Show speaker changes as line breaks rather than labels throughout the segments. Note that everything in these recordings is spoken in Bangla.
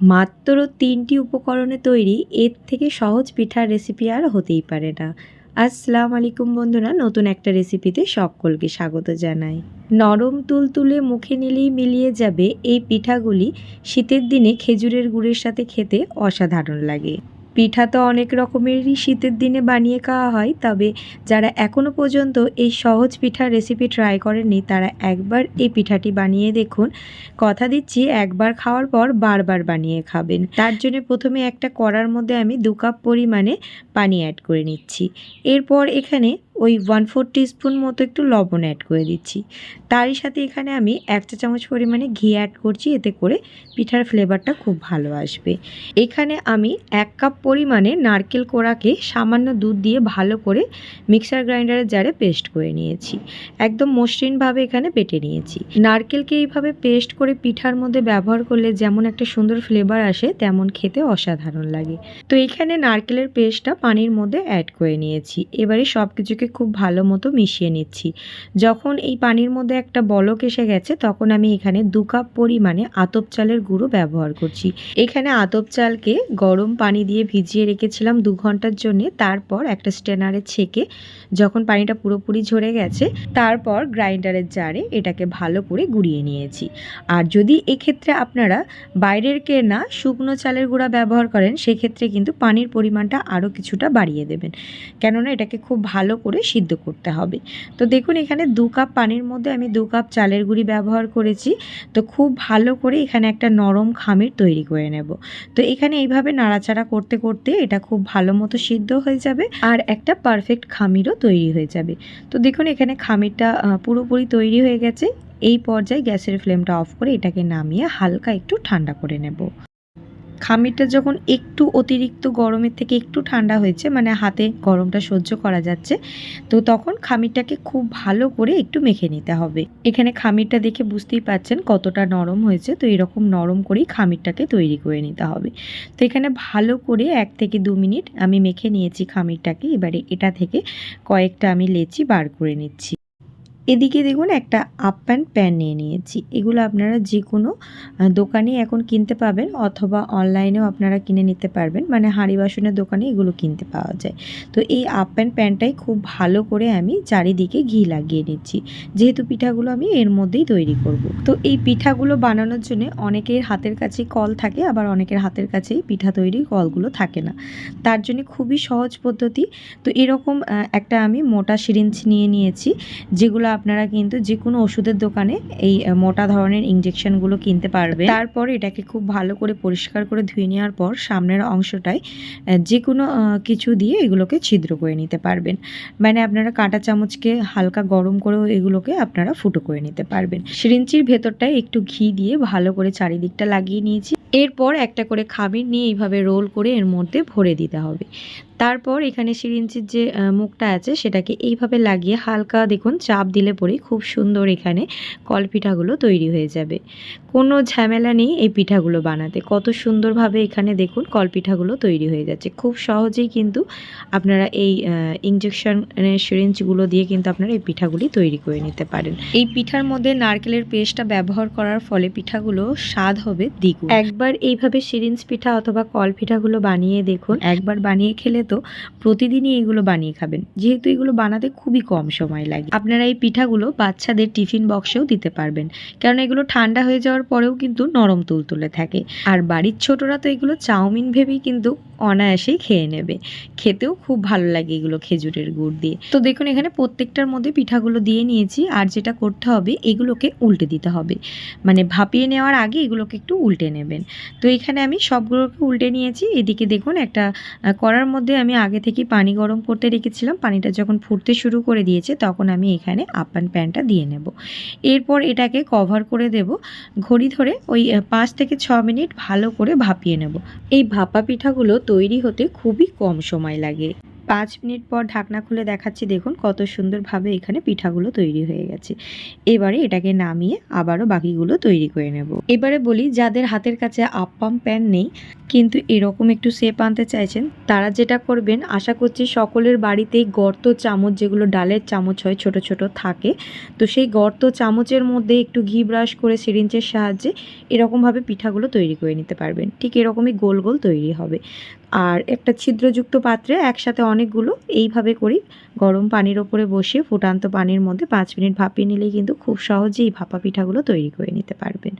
মাত্র তিনটি উপকরণে তৈরি, এর থেকে সহজ পিঠার রেসিপি আর হতেই পারে না। আসসালাম আলাইকুম বন্ধুরা, নতুন একটা রেসিপিতে সকলকে স্বাগত জানাই। নরম তুল তুলে মুখে নিলেই মিলিয়ে যাবে এই পিঠাগুলি, শীতের দিনে খেজুরের গুড়ের সাথে খেতে অসাধারণ লাগে। পিঠা তো অনেক রকমেরই শীতের দিনে বানিয়ে খাওয়া হয়, তবে যারা এখনও পর্যন্ত এই সহজ পিঠার রেসিপি ট্রাই করেননি, তারা একবার এই পিঠাটি বানিয়ে দেখুন। কথা দিচ্ছি, একবার খাওয়ার পর বারবার বানিয়ে খাবেন। তার জন্য প্রথমে একটা কড়ার মধ্যে আমি দু কাপ পরিমাণে পানি অ্যাড করে নিচ্ছি। এরপর এখানে ওই ওয়ান ফোর স্পুন মতো একটু লবণ অ্যাড করে দিচ্ছি। তারই সাথে এখানে আমি এক চা চামচ পরিমাণে ঘি অ্যাড করছি, এতে করে পিঠার ফ্লেভারটা খুব ভালো আসবে। এখানে আমি এক কাপ পরিমাণে নারকেল কোড়াকে সামান্য দুধ দিয়ে ভালো করে মিক্সার গ্রাইন্ডারের জারে পেস্ট করে নিয়েছি। একদম মসৃণভাবে এখানে পেটে নিয়েছি। নারকেলকে এইভাবে পেস্ট করে পিঠার মধ্যে ব্যবহার করলে যেমন একটা সুন্দর ফ্লেভার আসে, তেমন খেতে অসাধারণ লাগে। তো এখানে নারকেলের পেস্টটা পানির মধ্যে অ্যাড করে নিয়েছি। এবারে সব কিছুকে খুব ভালো মতো মিশিয়ে নিচ্ছি। যখন এই পানির মধ্যে একটা বলক এসে গেছে, তখন আমি এখানে দু কাপ পরিমাণে আতপ চালের গুঁড়ো ব্যবহার করছি। এখানে আতপ চালকে গরম পানি দিয়ে ভিজিয়ে রেখেছিলাম দু ঘণ্টার জন্য। তারপর একটা স্টেনারে ছেঁকে যখন পানিটা পুরোপুরি ঝরে গেছে, তারপর গ্রাইন্ডারের জারে এটাকে ভালো করে গুঁড়িয়ে নিয়েছি। আর যদি এক্ষেত্রে আপনারা বাইরের কেনা শুকনো চালের গুঁড়া ব্যবহার করেন, সেক্ষেত্রে কিন্তু পানির পরিমাণটা আরও কিছুটা বাড়িয়ে দেবেন। কেননা এটাকে খুব ভালো করে সিদ্ধ করতে হবে। তো দেখুন, এখানে দু কাপ পানির মধ্যে আমি দু কাপ চালের গুঁড়ি ব্যবহার করেছি। তো খুব ভালো করে এখানে একটা নরম খামির তৈরি করে নেব। তো এখানে এইভাবে নাড়াচাড়া করতে করতে এটা খুব ভালো মতো সিদ্ধ হয়ে যাবে আর একটা পারফেক্ট খামিরও তৈরি হয়ে যাবে। তো দেখুন, এখানে খামিরটা পুরোপুরি তৈরি হয়ে গেছে। এই পর্যায়ে গ্যাসের ফ্লেমটা অফ করে এটাকে নামিয়ে হালকা একটু ঠান্ডা করে নেব। খামিরটা যখন একটু অতিরিক্ত গরমের থেকে একটু ঠান্ডা হয়েছে মানে হাতে গরমটা সহ্য করা যাচ্ছে, তো তখন খামিরটাকে খুব ভালো করে একটু মেখে নিতে হবে। এখানে খামিরটা দেখে বুঝতেই পাচ্ছেন কতটা নরম হয়েছে, তো এরকম নরম করেই খামিরটাকে তৈরি করে নিতে হবে। তো এখানে ভালো করে এক থেকে দু মিনিট আমি মেখে নিয়েছি খামিরটাকে, এবারে এটা থেকে কয়েকটা আমি লেচি বার করে নিচ্ছি। এদিকে দেখুন একটা আপ প্যান্ট প্যান নিয়ে নিয়েছি। এগুলো আপনারা যে কোনো দোকানে এখন কিনতে পাবেন অথবা অনলাইনেও আপনারা কিনে নিতে পারবেন। মানে হাঁড়ি বাসনের দোকানে এগুলো কিনতে পাওয়া যায়। তো এই আপ প্যান্ট প্যানটাই খুব ভালো করে আমি চারিদিকে ঘি লাগিয়ে নিচ্ছি। যেহেতু পিঠাগুলো আমি এর মধ্যেই তৈরি করব। তো এই পিঠাগুলো বানানোর জন্য অনেকের হাতের কাছে কল থাকে, আবার অনেকের হাতের কাছেই পিঠা তৈরির কলগুলো থাকে না। তার জন্য খুবই সহজ পদ্ধতি। তো এরকম একটা আমি মোটা সিরিঞ্জ নিয়ে নিয়েছি, যেগুলো আপনারা কিন্তু যে কোনো ওষুধের দোকানে এই মোটা ধরনের ইঞ্জেকশনগুলো কিনতে পারবেন। তারপর এটাকে খুব ভালো করে পরিষ্কার করে ধুয়ে নেওয়ার পর সামনের অংশটায় যে কোনো কিছু দিয়ে এগুলোকে ছিদ্র করে নিতে পারবেন। মানে আপনারা কাঁটা চামচকে হালকা গরম করেও এগুলোকে আপনারা ফুটো করে নিতে পারবেন। সিরিঞ্চির ভেতরটায় একটু ঘি দিয়ে ভালো করে চারিদিকটা লাগিয়ে নিয়েছি। এরপর একটা করে খামির নিয়ে এইভাবে রোল করে এর মধ্যে ভরে দিতে হবে। তারপর এখানে সিরিঞ্চির যে মুখটা আছে সেটাকে এইভাবে লাগিয়ে হালকা দেখুন চাপ দিলে পরেই খুব সুন্দর এখানে কলপিঠাগুলো তৈরি হয়ে যাবে। কোনো ঝামেলা নেই এই পিঠাগুলো বানাতে। কত সুন্দরভাবে এখানে দেখুন কলপিঠাগুলো তৈরি হয়ে যাচ্ছে। খুব সহজেই কিন্তু আপনারা এই ইঞ্জেকশন সিরিঞ্জগুলো দিয়ে কিন্তু আপনারা এই পিঠাগুলি তৈরি করে নিতে পারেন। এই পিঠার মধ্যে নারকেলের পেস্টটা ব্যবহার করার ফলে পিঠাগুলো স্বাদ হবে দ্বিগুণ। একবার এইভাবে সিরিঞ্জ পিঠা অথবা কল পিঠাগুলো বানিয়ে দেখুন। একবার বানিয়ে খেলে তো প্রতিদিনই এগুলো বানিয়ে খাবেন। যেহেতু এগুলো বানাতে খুবই কম সময় লাগে। আপনারা এই পিঠাগুলো বাচ্চাদের টিফিন বক্সেও দিতে পারবেন। কারণ এগুলো ঠান্ডা হয়ে যাওয়ার পরেও কিন্তু নরম তুলতুলে থাকে। আর বাড়ির ছোটরা তো এগুলো চাউমিন ভেবেই কিন্তু অনায়াসেই খেয়ে নেবে। খেতেও খুব ভালো লাগে এগুলো খেজুরের গুড় দিয়ে। তো দেখুন, এখানে প্রত্যেকটার মধ্যে পিঠাগুলো দিয়ে নিয়েছি। আর যেটা করতে হবে, এগুলোকে উল্টে দিতে হবে। মানে ভাপিয়ে নেওয়ার আগে এগুলোকে একটু উল্টে নেবেন। তো এখানে আমি সবগুলোকে উল্টে নিয়েছি। এদিকে দেখুন, একটা করার মধ্যে আমি আগে থেকে পানি গরম করতে রেখেছিলাম। পানিটা যখন ফুটতে শুরু করে দিয়েছে, তখন আমি এখানে আপান প্যানটা দিয়ে নেব। এরপর এটাকে কভার করে দেব। ঘড়ি ধরে ওই পাঁচ থেকে ছ মিনিট ভালো করে ভাপিয়ে নেব। এই ভাপা পিঠাগুলো তৈরি হতে খুবই কম সময় লাগে। পাঁচ মিনিট পর ঢাকনা খুলে দেখাচ্ছি, দেখুন কত সুন্দরভাবে এখানে পিঠাগুলো তৈরি হয়ে গেছে। এবারে এটাকে নামিয়ে আবারও বাকিগুলো তৈরি করে নেব। এবারে বলি, যাদের হাতের কাছে আপ্পাম প্যান নেই, কিন্তু এরকম একটু শেপ আনতে চাইছেন, তারা যেটা করবেন, আশা করছি সকলের বাড়িতেই গর্ত চামচ, যেগুলো ডালের চামচ হয়, ছোট ছোট থাকে, তো সেই গর্ত চামচের মধ্যে একটু ঘি ব্রাশ করে সিরিঞ্চের সাহায্যে এরকমভাবে পিঠাগুলো তৈরি করে নিতে পারবেন। ঠিক এরকমই গোল গোল তৈরি হবে। আর একটা ছিদ্রযুক্ত পাত্রে একসাথে অনেকগুলো এইভাবে করি। গরম পানির ওপরে বসিয়ে ফুটান্ত পানির মধ্যে পাঁচ মিনিট ভাপিয়ে নিলেই কিন্তু খুব সহজেই ভাপা পিঠাগুলো তৈরি করে নিতে পারবেন।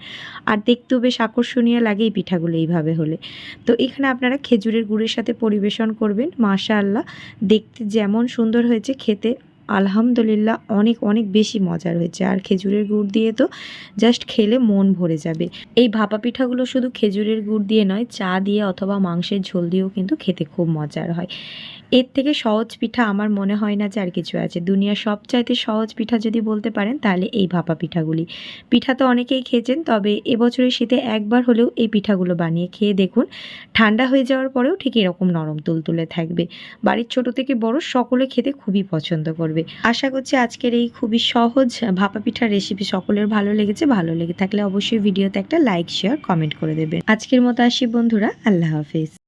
আর দেখতেও বেশ আকর্ষণীয় লাগে এই পিঠাগুলো এইভাবে হলে। তো এখানে আপনারা খেজুরের গুড়ের সাথে পরিবেশন করবেন, মাশাআল্লাহ। দেখতে যেমন সুন্দর হয়েছে খেতে আলহামদুলিল্লাহ অনেক অনেক বেশি মজার হয়েছে আর খেজুরের গুড় দিয়ে তো জাস্ট খেলে মন ভরে যাবে। এই ভাপা পিঠাগুলো শুধু খেজুরের গুড় দিয়ে নয়, চা দিয়ে অথবা মাংসের ঝোল দিয়েও কিন্তু খেতে খুব মজার হয়। এর থেকে সহজ পিঠা আমার মনে হয় না যে আর কিছু আছে। দুনিয়ার সবচাইতে সহজ পিঠা যদি বলতে পারেন, তাহলে এই ভাপা পিঠাগুলি। পিঠা তো অনেকেই খেয়েছেন, তবে এবছরের শীতে একবার হলেও এই পিঠাগুলো বানিয়ে খেয়ে দেখুন। ঠান্ডা হয়ে যাওয়ার পরেও ঠিক এরকম নরম তুলতুলে থাকবে। বাড়ির ছোট থেকে বড় সকলে খেতে খুবই পছন্দ করবে। আশা করছি আজকের এই খুবই সহজ ভাপা পিঠার রেসিপি সকলের ভালো লেগেছে। ভালো লেগে থাকলে অবশ্যই ভিডিওতে একটা লাইক শেয়ার কমেন্ট করে দেবেন। আজকের মতো আসি বন্ধুরা, আল্লাহ হাফিজ।